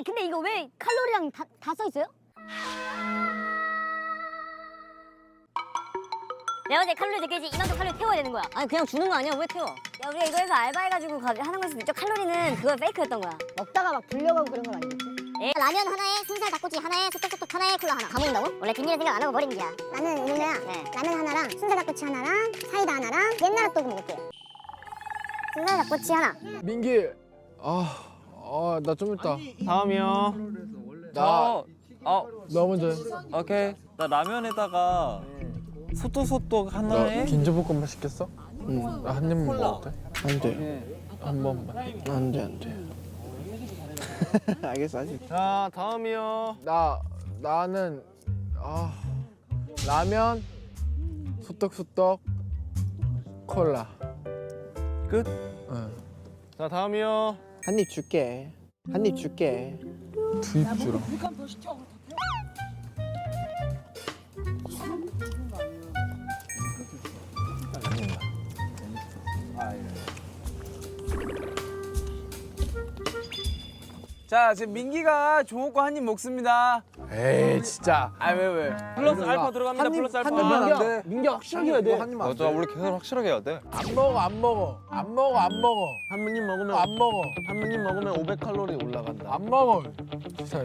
아 근데 이거 왜 칼로리랑 다써 있어요? 내가 때 칼로리 느끼지 이만큼 칼로리 태워야 되는 거야. 아니 그냥 주는 거 아니야? 왜 태워? 야 우리가 이거 해서 알바해가지고 가- 하는 걸 수도 있죠. 칼로리는 그거 페이크였던 거야. 먹다가 막 불려가고 그런 건 아니겠지? 에? 라면 하나에 순살 닭꼬치 하나에 소떡소떡 하나에 콜라 하나. 다 먹는다고? 원래 뒷일은 생각 안 하고 버리는 게야. 나는 누나야 네. 라면 하나랑 순살 닭꼬치 하나랑 사이다 하나랑 옛날 핫도그 먹을게 순살 닭꼬치 하나. 민기 아 아나 좀 있다 다음이요. 나 어, 너 먼저 해. 오케이. 나 라면에다가 소떡소떡 너 하나에 김치볶음밥 시켰어? 응. 한 입만 먹어도 돼? 안 돼. 한 번만. 안 돼, 안 돼. 알겠어, 아직. 자, 다음이요. 나 나는 아 라면 소떡소떡 콜라. 끝? 응. 자, 다음이요. 한 입 줄게. 한 입 줄게. 두입 주라. 자 지금 민기가 거한입 먹습니다. 에이 진짜. 아 왜 왜? 플러스 알파 들어갑니다. 한 입, 플러스 한 알파. 입만 안안 돼. 돼. 민기 확실하게 해야 돼. 한 입만 안 맞아, 우리 계속 확실하게 해야 돼. 안 먹어 안 먹어 안 먹어 안 먹어 한 입 먹으면 안 먹어 한 입 먹으면 500칼로리 올라간다. 안 먹어. 진짜.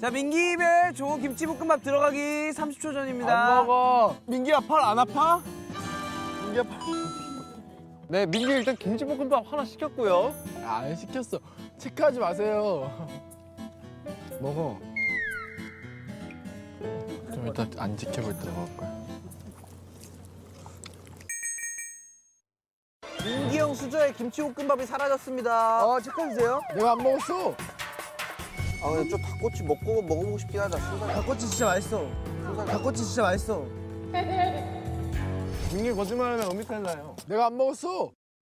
자 민기 입에 종호 김치볶음밥 들어가기 30초 전입니다. 안 먹어. 민기야 팔 안 아파? 팔. 네, 민규 일단 김치볶음밥 하나 시켰고요. 아, 안 시켰어. 체크하지 마세요. 먹어. 좀 이따 안 지켜볼 때 먹을 거야. 민기 형 수저에 김치볶음밥이 사라졌습니다. 어, 체크해주세요. 내가 안 먹었어. 아, 근데 좀 닭꼬치 먹고, 먹어보고 싶긴 하다. 순살. 닭꼬치 진짜 맛있어. 닭꼬치 진짜 맛있어. 민기 거짓말하면 음이탈 나요. 내가 안 먹었어.